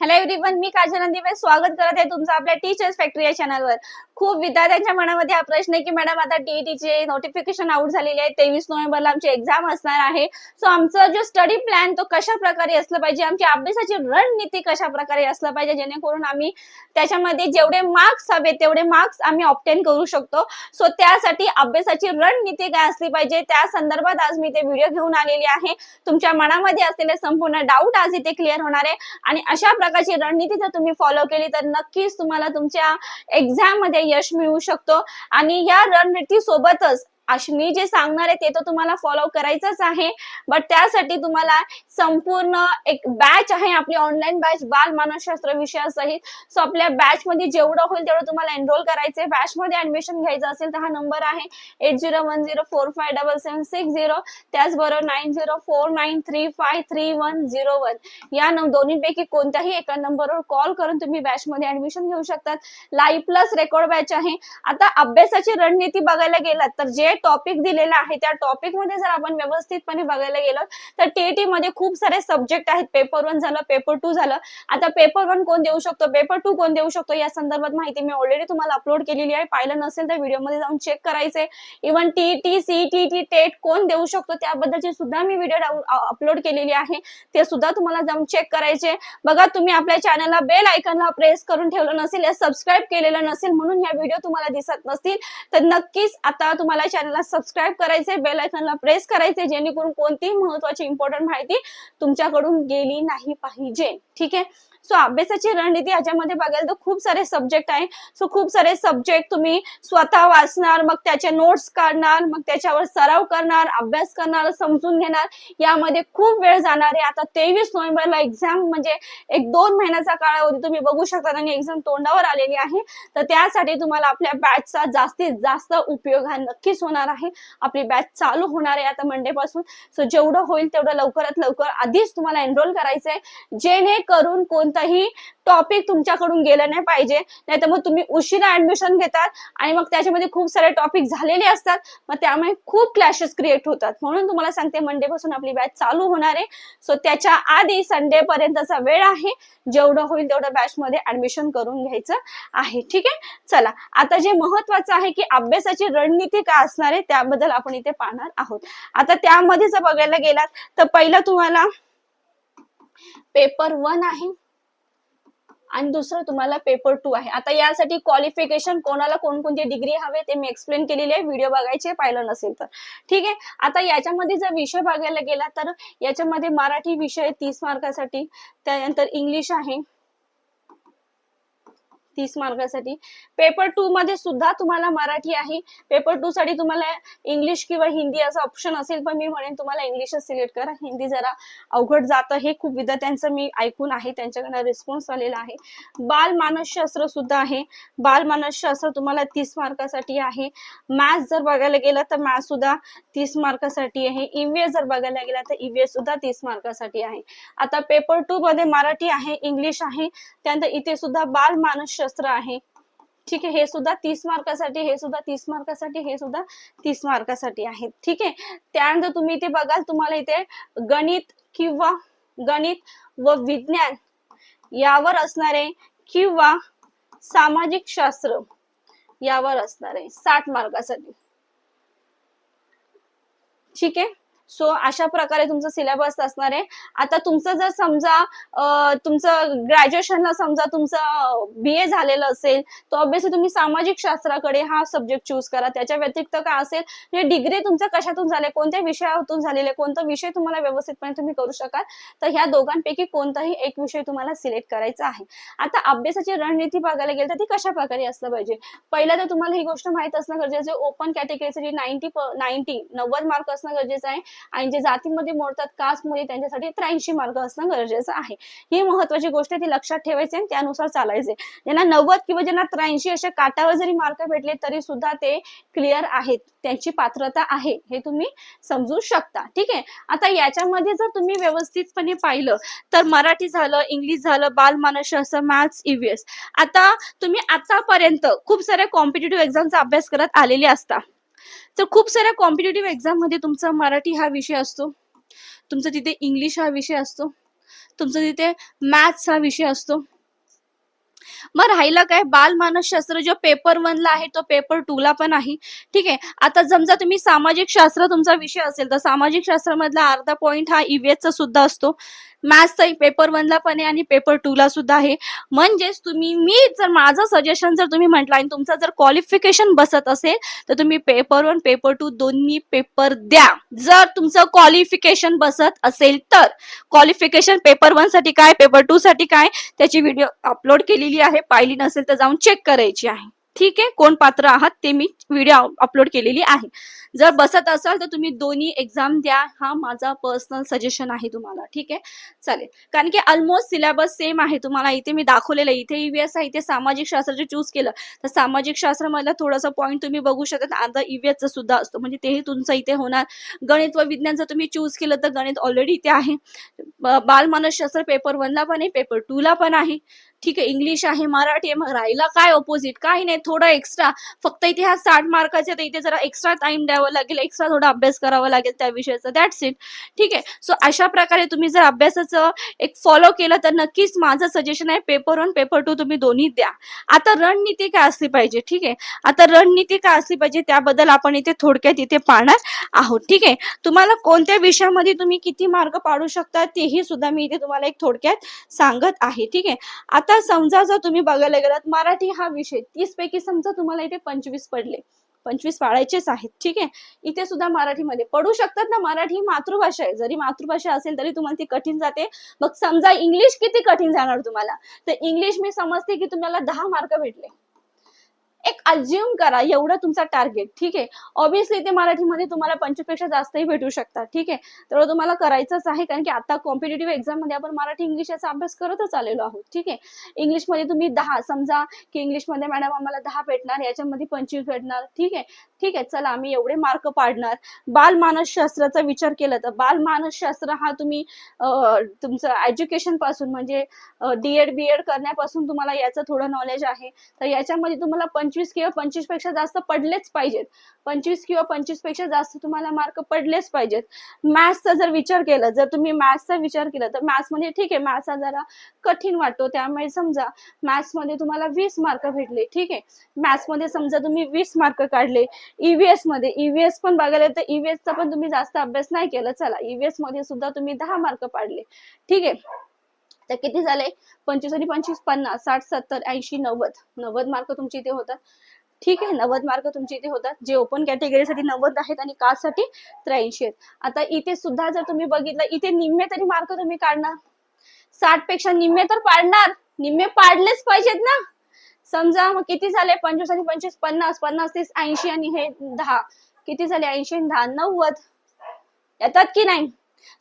Hello everyone मी काजल नंदीबाई स्वागत करत आहे तुमचं आपल्या टीचर्स फॅक्टरी या चॅनलवर खूप विद्यार्थ्यांच्या मनामध्ये हा प्रश्न आहे की मॅडम आता टीईटीचे नोटिफिकेशन आउट झालेले आहे तेवीस नोव्हेंबरला आमची एक्झाम असणार आहे. सो आमचा जो स्टडी प्लॅन तो कशा प्रकारे असलं पाहिजे? आमची अभ्यासाची रणनीती कशा प्रकारे असलं पाहिजे? जेणेकरून आम्ही त्याच्यामध्ये जेवढे मार्क्स हवे तेवढे मार्क्स आम्ही ऑप्टेन करू शकतो. सो त्यासाठी अभ्यासाची रणनीती काय असली पाहिजे? त्या संदर्भात आज मी ते व्हिडिओ घेऊन आलेली आहे. तुमच्या मनामध्ये असलेले संपूर्ण डाऊट आज इथे क्लिअर होणार आहे. आणि अशा प्रकारची रणनीती जर तुम्ही फॉलो केली तर नक्कीच तुम्हाला तुमच्या एक्झाममध्ये यश मिळू शकतो. आणि या रणनीती सोबतच मी जे सांगणार आहे ते तर तुम्हाला फॉलो करायचंच आहे. बट त्यासाठी तुम्हाला संपूर्ण एक बॅच आहे आपली ऑनलाईन बॅच बाल मानसशास्त्र विषयासहित. सो आपल्या बॅच मध्ये जेवढं होईल तेवढं तुम्हाला एनरोल करायचंय. बॅच मध्ये ऍडमिशन घ्यायचं असेल तर हा नंबर आहे eight zero one zero four five double seven six zero त्याचबरोबर nine zero four nine three five three one zero one या दोन्हीपैकी कोणत्याही एका नंबरवर कॉल करून तुम्ही बॅच मध्ये ऍडमिशन घेऊ शकतात. लाईव्ह प्लस रेकॉर्ड बॅच आहे. आता अभ्यासाची रणनीती बघायला गेलात तर जे टॉपिक दिलेलं आहे. त्या टॉपिकमध्ये जर आपण व्यवस्थितपणे बघायला गेलो तर टीईटी मध्ये खूप सारे सब्जेक्ट आहेत. पेपर वन झालं पेपर टू झालं. आता पेपर वन कोण देऊ शकतो? पेपर टू कोण देऊ शकतो? या संदर्भात माहिती मी ऑलरेडी तुम्हाला अपलोड केलेली आहे. पाहिलं नसेल तर व्हिडिओमध्ये जाऊन चेक करायचंय. इव्हन टीईटी सीईटी टेट कोण देऊ शकतो? त्याबद्दलची सुद्धा मी व्हिडिओ अपलोड केलेली आहे. ते सुद्धा तुम्हाला जाऊन चेक करायचे बघा तुम्ही आपल्या चॅनलला बेल आयकॉनला प्रेस करून ठेवलं नसेल या सबस्क्राईब केलेलं नसेल म्हणून या व्हिडिओ तुम्हाला दिसत नसतील तर नक्कीच आता तुम्हाला चॅनल चॅनलला सबस्क्राईब करायचे बेल आयकॉनला प्रेस करायचे जेणेकरून कोणतीही महत्वाची इम्पॉर्टंट माहिती तुमच्याकडून गेली नाही पाहिजे. ठीक? आहे सो अभ्यासाची रणनीती याच्यामध्ये बघायला तर खूप सारे सब्जेक्ट आहे. सो खूप सारे सब्जेक्ट तुम्ही स्वतः वाचणार मग त्याचे नोट्स काढणार मग त्याच्यावर सराव करणार अभ्यास करणार समजून घेणार. यामध्ये खूप वेळ जाणार आहे. आता तेवीस नोव्हेंबरला एक्झाम म्हणजे एक दोन महिन्याचा काळावधी तुम्ही बघू शकता आणि एक्झाम तोंडावर आलेली आहे. तर त्यासाठी तुम्हाला आपल्या बॅचचा जास्तीत जास्त उपयोग हा नक्कीच होणार आहे. आपली बॅच चालू होणार आहे आता मंडे पासून. सो जेवढं होईल तेवढं लवकरात लवकर आधीच तुम्हाला एनरोल करायचंय. जेणेकरून कोणताही टॉपिक तुमच्याकडून गेलं नाही पाहिजे. नाही तर मग तुम्ही उशिरा ऍडमिशन घेतात आणि मग त्याच्यामध्ये खूप सारे टॉपिक झालेले असतात. मग त्यामुळे खूप क्लॅशेस क्रिएट होतात. म्हणून तुम्हाला सांगते मंडे पासून आपली बॅच चालू होणार आहे. सो त्याच्या आधी संडे पर्यंतचा वेळ आहे. जेवढं होईल तेवढं बॅच मध्ये ऍडमिशन करून घ्यायचं आहे. ठीक आहे? चला आता जे महत्वाचं आहे की अभ्यासाची रणनीती काय असणार आहे त्याबद्दल आपण इथे पाहणार आहोत. आता त्यामध्ये जर बघायला गेलात तर पहिलं तुम्हाला पेपर वन आहे. आणि दुसरं तुम्हाला पेपर टू आहे. आता यासाठी क्वालिफिकेशन कोणाला कोणकोणती डिग्री हवे ते मी एक्सप्लेन केलेली आहे. व्हिडिओ बघायचे पाहिलं नसेल तर. ठीक आहे? आता याच्यामध्ये जर विषय बघायला गेला तर याच्यामध्ये मराठी विषय तीस मार्कासाठी त्यानंतर इंग्लिश आहे. तीस मार्कासाठी. पेपर टू मध्ये सुद्धा तुम्हाला मराठी आहे. पेपर टू साठी तुम्हाला इंग्लिश किंवा हिंदी असं ऑप्शन असेल पण मी म्हणेन तुम्हाला इंग्लिशच सिलेक्ट करा. हिंदी जरा अवघड जातं हे खूप विद्यार्थ्यांचं मी ऐकून आहे. त्यांच्याकडनं रिस्पॉन्स आलेला आहे. बाल मानसशास्त्र सुद्धा आहे. बाल मानसशास्त्र तुम्हाला तीस मार्कासाठी आहे. मॅथ्स जर बघायला गेलं तर मॅथ्स सुद्धा तीस मार्कासाठी आहे. ईव्हीएस जर बघायला गेला तर ईव्हीएस सुद्धा तीस मार्कासाठी आहे. आता पेपर टू मध्ये मराठी आहे इंग्लिश आहे. त्यानंतर इथे सुद्धा बाल मानसशास्त्र आहे. ठीक आहे हे सुद्धा तीस मार्कासाठी हे सुद्धा तीस मार्कासाठी हे सुद्धा तीस मार्कासाठी आहे ठीक आहे? त्यानंतर तुम्ही इथे बघाल तुम्हाला इथे गणित किंवा गणित व विज्ञान यावर असणारे किंवा सामाजिक शास्त्र यावर असणारे साठ मार्कासाठी. ठीक आहे? सो अशा प्रकारे तुमचं सिलेबस असणार आहे. आता तुमचं जर समजा तुमचं ग्रॅज्युएशनला समजा तुमचं बी ए झालेलं असेल तर ऑब्विसली तुम्ही सामाजिक शास्त्राकडे हा सब्जेक्ट चूज करा. त्याच्या व्यतिरिक्त काय असेल म्हणजे डिग्री तुमचं कशातून झाले कोणत्या विषयातून झालेले कोणता विषय तुम्हाला व्यवस्थितपणे तुम्ही करू शकाल तर ह्या दोघांपैकी कोणताही एक विषय तुम्हाला सिलेक्ट करायचा आहे. आता अभ्यासाची रणनीती बघायला गेली तर ती कशा प्रकारे असलं पाहिजे? पहिला तर तुम्हाला ही गोष्ट माहीत असणं गरजेचं आहे. ओपन कॅटेगरीसाठी नाईन्टी नाईन्टी नव्वद मार्क असणं गरजेचं आहे. आणि जे जातीमध्ये मोडतात कास्टमध्ये त्यांच्यासाठी त्र्याऐंशी मार्क असणं गरजेचं आहे. ही महत्वाची गोष्ट आहे ती लक्षात ठेवायची आणि त्यानुसार चालायचे. ज्यांना नव्वद किंवा ज्यांना त्र्याऐंशी अशा काटावर जरी मार्क भेटले तरी सुद्धा ते क्लिअर आहेत. त्यांची पात्रता आहे हे तुम्ही समजू शकता. ठीक आहे? आता याच्यामध्ये जर तुम्ही व्यवस्थितपणे पाहिलं तर मराठी झालं इंग्लिश झालं बाल असं मॅथ्स ईव्हीएस आता तुम्ही आतापर्यंत खूप साऱ्या कॉम्पिटेटिव्ह एक्झामचा अभ्यास करत आलेले असता. तर खूप साऱ्या कॉम्पिटेटिव्ह एक्झाममध्ये तुमचा मराठी हा विषय असतो. तुमचा तिथे इंग्लिश हा विषय असतो. तुमचा तिथे मॅथ्स हा विषय असतो. मग राहिला काय? बालमानसशास्त्र जो पेपर वनला आहे तो पेपर टू ला पण आहे. ठीक आहे? आता समजा तुम्ही सामाजिक शास्त्र तुमचा विषय असेल तर सामाजिक शास्त्रामधला अर्धा पॉईंट हा EVS चा सुद्धा असतो. मॅथ्सचा पेपर वनला पण आहे आणि पेपर टू ला सुद्धा आहे. म्हणजेच तुम्ही मी जर माझं सजेशन जर तुम्ही म्हटलं आणि तुमचं जर क्वालिफिकेशन बसत असेल तर तुम्ही पेपर वन पेपर टू दोन्ही पेपर द्या. जर तुमचं क्वालिफिकेशन बसत असेल तर. क्वालिफिकेशन पेपर वनसाठी काय पेपर टू साठी काय त्याची व्हिडिओ अपलोड केलेली आहे. पाहिली नसेल तर जाऊन चेक करायची आहे. ठीक आहे? कोण पात्र आहात ते मी व्हिडिओ अपलोड केलेली आहे. जर बसत असाल तर तुम्ही दोन्ही एक्झाम द्या. हा माझा पर्सनल सजेशन आहे तुम्हाला. ठीक आहे? चालेल. कारण की ऑलमोस्ट सिलेबस सेम आहे तुम्हाला. इथे मी दाखवलेलं आहे. इथे ईव्हीएस आहे इथे सामाजिक शास्त्राचे चूज केलं. तर सामाजिक शास्त्रामधला थोडासा पॉईंट तुम्ही बघू शकता. आता ईव्हीएसचा सुद्धा असतो. म्हणजे तेही तुमचं इथे होणार. गणित व विज्ञान जर तुम्ही चूज केलं तर गणित ऑलरेडी इथे आहे. बालमानसशास्त्र पेपर वनला पण आहे पेपर टू ला पण आहे. ठीक आहे? इंग्लिश आहे मराठी आहे. मग राहिला काय ऑपोजिट काही नाही. थोडं एक्स्ट्रा फक्त इथे हा साठ मार्काचे तर इथे जरा एक्स्ट्रा टाइम द्या. करावं लागेल एक्स्ट्रा थोडा अभ्यास करावा लागेल त्या विषयाचा. दॅट्स इट ठीक आहे? सो अशा प्रकारे तुम्ही जर अभ्यासाचं एक फॉलो केलं तर नक्कीच माझं सजेशन आहे पेपर वन पेपर टू तुम्ही दोन्ही द्या. आता रणनीती काय असली पाहिजे? ठीक आहे? आता रणनीती काय असली पाहिजे? त्याबद्दल आपण इथे थोडक्यात इथे पाहणार आहोत. ठीक आहे? तुम्हाला कोणत्या विषयामध्ये तुम्ही किती मार्क पाडू शकता तेही सुद्धा मी इथे तुम्हाला एक थोडक्यात सांगत आहे. ठीक आहे? आता समजा जर तुम्ही बघायला गेलात मराठी हा विषय तीस पैकी समजा तुम्हाला इथे पंचवीस पडले. पंचवीस पाळायचेच आहेत. ठीक आहे? इथे सुद्धा मराठीमध्ये. पडू शकतात ना मराठी ही मातृभाषा आहे. जरी मातृभाषा असेल तरी तुम्हाला ती कठीण जाते. मग समजा इंग्लिश किती कठीण जाणार तुम्हाला? तर इंग्लिश मी समजते की तुम्हाला दहा मार्क भेटले. एक अज्युम करा एवढं तुमचा टार्गेट ठीक आहे? ऑब्विसली ते मराठीमध्ये तुम्हाला पंचवीसपेक्षा जास्तही भेटू शकतात ठीक आहे? तर तुम्हाला करायचंच आहे कारण की आता कॉम्पिटेटिव्ह एक्झाममध्ये आपण मराठी इंग्लिश याचा अभ्यास करतच आलेलो आहोत ठीक आहे? इंग्लिशमध्ये तुम्ही दहा समजा की इंग्लिशमध्ये मॅडम आम्हाला दहा भेटणार याच्यामध्ये पंचवीस भेटणार ठीक आहे? ठीक आहे चला आम्ही एवढे मार्क पाडणार. बाल मानसशास्त्राचा विचार केला तर बाल मानसशास्त्र हा तुम्ही तुमचं एज्युकेशनपासून म्हणजे डीएड बीएड करण्यापासून तुम्हाला याचं थोडं नॉलेज आहे. तर याच्यामध्ये तुम्हाला पंचवीस किंवा पंचवीसपेक्षा जास्त पडलेच पाहिजेत. पंचवीस किंवा पंचवीसपेक्षा जास्त तुम्हाला मार्क पडलेच पाहिजेत. मॅथ्सचा जर विचार केला जर तुम्ही मॅथ्सचा विचार केला तर मॅथ्समध्ये ठीक आहे मॅथ्स हा जरा कठीण वाटतो. त्यामुळे समजा मॅथ्समध्ये तुम्हाला वीस मार्क भेटले ठीक आहे. मॅथ्समध्ये समजा तुम्ही वीस मार्क काढले ईव्हीएसमध्ये ईव्हीएस पण बघायला तर EVS चा पण तुम्ही जास्त अभ्यास नाही केला. चला ईव्हीएसमध्ये सुद्धा तुम्ही दहा मार्क पाडले. ठीक आहे? तर किती झाले? पंचवीस आणि पंचवीस पन्नास साठ सत्तर ऐंशी नव्वद. नव्वद मार्क तुमचे इथे होतात. ठीक आहे? नव्वद मार्क तुमचे इथे होतात. जे ओपन कॅटेगरीसाठी नव्वद आहेत आणि कास्टसाठी त्र्याऐंशी आहेत. आता इथे सुद्धा जर तुम्ही बघितलं इथे निम्मे तरी मार्क तुम्ही काढणार. साठपेक्षा निम्मे तर पाडणार. निम्मे पाडलेच पाहिजेत ना. समजा मग किती झाले? पंचवीस आणि पंचवीस पन्नास पन्नास तीस ऐंशी आणि हे दहा. किती झाले? ऐंशी आणि दहा. नव्वद. येतात की नाही?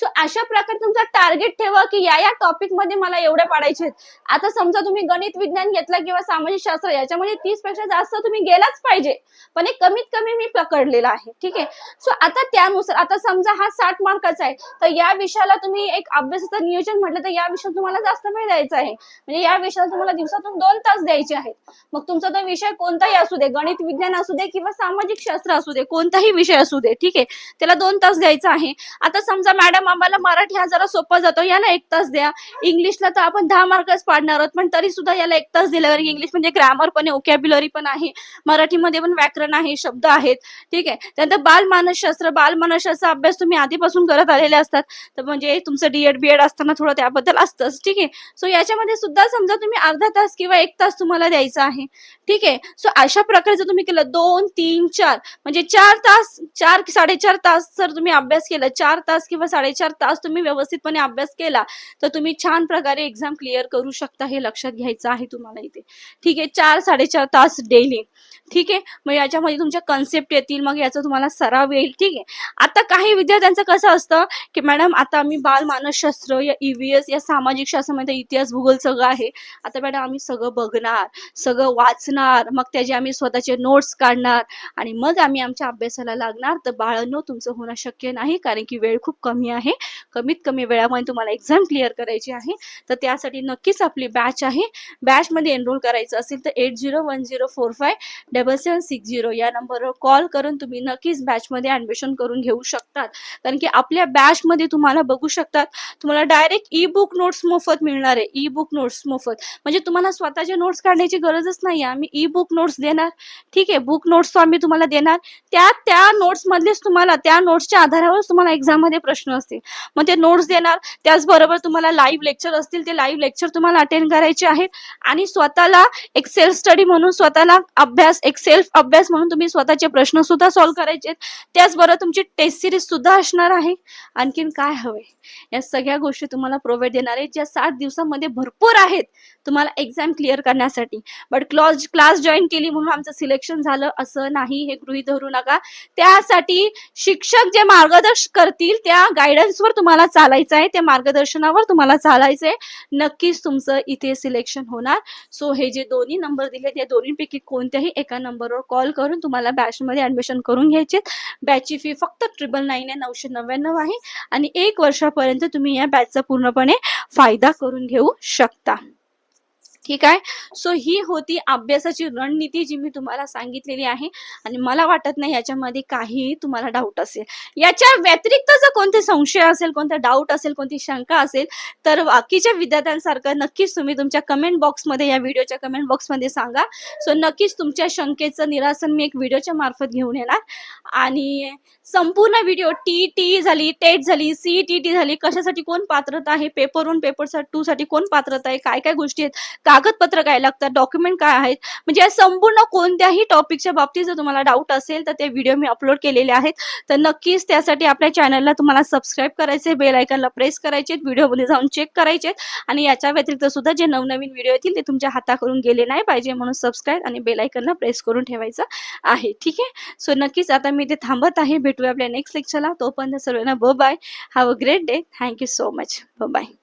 सो अशा प्रकारे तुमचा टार्गेट ठेवा की या या टॉपिकमध्ये मला एवढे पाडायचे आता समजा तुम्ही गणित विज्ञान घेतला किंवा सामाजिक शास्त्र याच्यामध्ये तीसपेक्षा जास्त तुम्ही गेलाच पाहिजे. पण हे कमीत कमी मी पकडलेला आहे. ठीक आहे? सो आता त्यानुसार आता समजा हा साठ मार्काचा आहे तर या विषयाला तुम्ही एक अभ्यासाचं नियोजन म्हटलं तर या विषयात तुम्हाला जास्त वेळ द्यायचा आहे. म्हणजे या विषयाला तुम्हाला दिवसातून दोन तास द्यायचे आहेत. मग तुमचा तो विषय कोणताही असू दे गणित विज्ञान असू दे किंवा सामाजिक शास्त्र असू दे कोणताही विषय असू दे ठीक आहे? त्याला दोन तास द्यायचा आहे. आता समजा मॅडम आम्हाला मराठी हा जरा सोपा जातो. याला एक तास द्या. इंग्लिशला तर आपण दहा मार्कच पाडणार आहोत पण तरी सुद्धा याला एक तास दिला कारण इंग्लिश म्हणजे ग्रामर पण आहे ओकॅब्युलरी पण आहे. मराठीमध्ये पण व्याकरण आहे शब्द आहेत. ठीक आहे? त्यानंतर बालमानसशास्त्र बालमानसशास्त्र अभ्यास तुम्ही आधीपासून करत आलेले असतात. तर म्हणजे तुमचं डीएड बीएड असताना थोडं त्याबद्दल असतंच. ठीक आहे? सो याच्यामध्ये सुद्धा समजा तुम्ही अर्धा तास किंवा एक तास तुम्हाला द्यायचा आहे. ठीक आहे? सो अशा प्रकारे जर तुम्ही केलं दोन तीन चार. म्हणजे चार तास चार साडेचार तास जर तुम्ही अभ्यास केला चार तास किंवा साडेचार तास तुम्ही व्यवस्थितपणे अभ्यास केला तर तुम्ही छान प्रकारे एक्झाम क्लिअर करू शकता हे लक्षात घ्यायचं आहे तुम्हाला इथे. ठीक आहे चार साडेचार तास डेली ठीक आहे मग याच्यामध्ये तुमच्या कन्सेप्ट येतील मग याचा तुम्हाला सराव येईल. ठीक आहे आता काही विद्यार्थ्यांचं कसं असतं की मॅडम आता आम्ही बाल मानसशास्त्र या ईव्हीएस या सामाजिक शास्त्रामध्ये इतिहास भूगोल सगळं आहे. आता मॅडम आम्ही सगळं बघणार सगळं वाचणार मग त्याचे आम्ही स्वतःचे नोट्स काढणार आणि मग आम्ही आमच्या अभ्यासाला लागणार. तर बाळांनो तुमचं होणं शक्य नाही कारण की वेळ खूप कमी कमी आहे. कमीत कमी वेळामध्ये तुम्हाला एक्झाम क्लिअर करायची आहे. तर त्यासाठी नक्कीच आपली बॅच आहे. बॅचमध्ये एनरोल करायचं असेल तर eight zero one zero four five double seven six zero या नंबरवर कॉल करून तुम्ही नक्कीच बॅचमध्ये ॲडमिशन करून घेऊ शकतात. कारण की आपल्या बॅचमध्ये तुम्हाला बघू शकतात. तुम्हाला डायरेक्ट ई बुक नोट्स मोफत मिळणार आहे. ई बुक नोट्स मोफत. म्हणजे तुम्हाला स्वतःचे नोट्स काढण्याची गरजच नाही आम्ही ई बुक नोट्स देणार. ठीक आहे. बुक नोट्स आम्ही तुम्हाला देणार. त्या त्या नोट्स मधलेच तुम्हाला त्या नोट्सच्या आधारावर तुम्हाला एक्झाममध्ये प्रश्न प्रश्न असतील. मग ते नोट्स देणार. त्याचबरोबर तुम्हाला लाईव्ह लेक्चर असतील ते लाईव्ह लेक्चर तुम्हाला अटेंड करायचे आहेत. आणि स्वतःला एक सेल्फ स्टडी म्हणून स्वतःला अभ्यास एक सेल्फ अभ्यास म्हणून तुम्ही स्वतःचे प्रश्न सुद्धा सॉल्व्ह करायचे आहेत. त्याचबरोबर तुमची टेस्ट सिरीज सुद्धा असणार आहे. आणखीन काय हवे? या सगळ्या गोष्टी तुम्हाला प्रोव्हाइड देणार आहेत. ज्या साठ दिवसामध्ये भरपूर आहेत तुम्हाला एक्झाम क्लिअर करण्यासाठी. बट क्लॉज क्लास जॉईन केली म्हणून आमचं सिलेक्शन झालं असं नाही. हे गृहीत धरू नका. त्यासाठी शिक्षक जे मार्गदर्शन करतील त्या गायडन्सवर तुम्हाला चालायचं आहे त्या मार्गदर्शनावर तुम्हाला चालायचं आहे. नक्कीच तुमचं इथे सिलेक्शन होणार. सो हे जे दोन्ही नंबर दिले त्या दोन्हीपैकी कोणत्याही एका नंबरवर कॉल करून तुम्हाला बॅचमध्ये ॲडमिशन करून घ्यायचे बॅचची फी फक्त ट्रिपल नाईन आहे नऊशे नव्याण्णव आहे. आणि एक वर्षापर्यंत तुम्ही या बॅचचा पूर्णपणे फायदा करून घेऊ शकता. ठीक आहे? सो ही होती अभ्यासाची रणनीती जी मी तुम्हाला सांगितलेली आहे आणि मला वाटत नाही याच्यामध्ये काहीही तुम्हाला डाऊट असेल. याच्या व्यतिरिक्त जर कोणते संशय असेल कोणता डाऊट असेल कोणती शंका असेल तर बाकीच्या विद्यार्थ्यांसारखं नक्कीच तुम्ही तुमच्या कमेंट बॉक्समध्ये या व्हिडिओच्या कमेंट बॉक्समध्ये सांगा. सो नक्कीच तुमच्या शंकेचं निरासन मी एक व्हिडिओच्या मार्फत घेऊन येणार. आणि संपूर्ण व्हिडिओ टी टी झाली टेट झाली सी टी टी झाली कशासाठी कोण पात्रता आहे पेपर वन पेपर टू साठी कोण पात्रता आहे काय काय गोष्टी आहेत कागदपत्र काय लागतात डॉक्युमेंट काय आहेत? म्हणजे या संपूर्ण कोणत्याही टॉपिकच्या बाबतीत जर तुम्हाला डाऊट असेल तर ते व्हिडिओ मी अपलोड केलेले आहेत. तर नक्कीच त्यासाठी आपल्या चॅनलला तुम्हाला सबस्क्राईब करायचे बेल आयकनला प्रेस करायचे व्हिडिओमध्ये जाऊन चेक करायचे आणि याच्या व्यतिरिक्त सुद्धा जे नवनवीन व्हिडिओ येतील ते तुमच्या हाताकडून गेले नाही पाहिजे म्हणून सबस्क्राईब आणि बेल आयकनला प्रेस करून ठेवायचं आहे. ठीक आहे? सो नक्कीच आता मी ते थांबत आहे. भेटूया आपल्या नेक्स्ट लेक्चरला तोपर्यंत सर्वांना ब bye have a great day thank you so much ब बाय